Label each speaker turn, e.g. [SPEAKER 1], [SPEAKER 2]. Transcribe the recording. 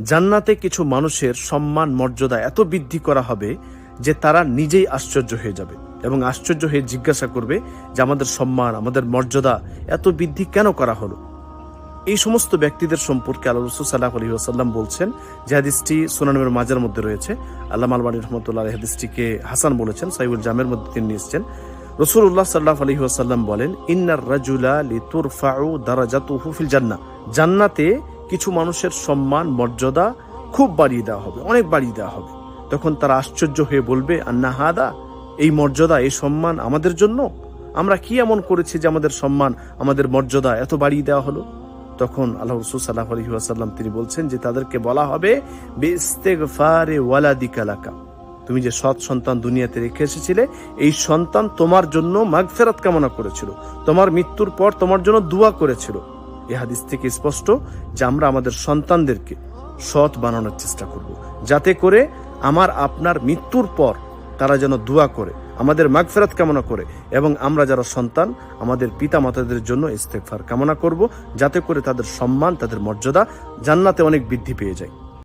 [SPEAKER 1] জান্নাতে কিছু মানুষের সম্মান, মর্যাদা এত বৃদ্ধি করা হবে যে তারা নিজেই আশ্চর্য হয়ে যাবে এবং আশ্চর্য হয়ে জিজ্ঞাসা করবে যে আমাদের সম্মান, আমাদের মর্যাদা এত বৃদ্ধি কেন করা হলো? এই সমস্ত ব্যক্তিদের সম্পর্কে আল্লাহ রসুল সাল্লাহ আলী আসাল্লাম বলছেন যে হাদিসটি সোনানমের মাজার মধ্যে রয়েছে। আল্লাহ আলবানী রহমতুল্লাহ হাদিসটিকে হাসান বলেছেন সাইবুল জামের মধ্যে তিনি এসেছেন। রসুল্লাহ সাল্লাহ আলী আসাল্লাম বলেন, ইন্নার রাজুলা লিতুর ফাউ দারাজাতু হুফিল জান্না জান্নাতে কিছু মানুষের সম্মান, মর্যাদা খুব বাড়িয়ে দেওয়া হবে, অনেক বাড়িয়ে দেওয়া হবে। তখন তারা আশ্চর্য হয়ে বলবে, আন্না হাদা, এই মর্যাদা, এই সম্মান আমাদের জন্য? আমরা কি এমন করেছি যে আমাদের সম্মান, আমাদের মর্যাদা এত বাড়িয়ে দেওয়া হলো? তখন আল্লাহ রসুল সাল্লাহ আলহি আসাল্লাম তিনি বলছেন যে, তাদেরকে বলা হবে তুমি যে সৎ সন্তান দুনিয়াতে রেখে এসেছিলে, এই সন্তান তোমার জন্য মাগফেরাত কামনা করেছিল। তোমার মৃত্যুর পর তোমার জন্য দোয়া করেছিল। এ হাদিস থেকে স্পষ্ট যে আমরা আমাদের সন্তানদেরকে সৎ বানানোর চেষ্টা করব। যাতে করে আমার, আপনার মৃত্যুর পর তারা যেন দোয়া করে, আমাদের মাগফেরাত কামনা করে এবং আমরা যারা সন্তান, আমাদের পিতা মাতাদের জন্য ইস্তেকফার কামনা করব, যাতে করে তাদের সম্মান, তাদের মর্যাদা জান্নাতে অনেক বৃদ্ধি পেয়ে যায়।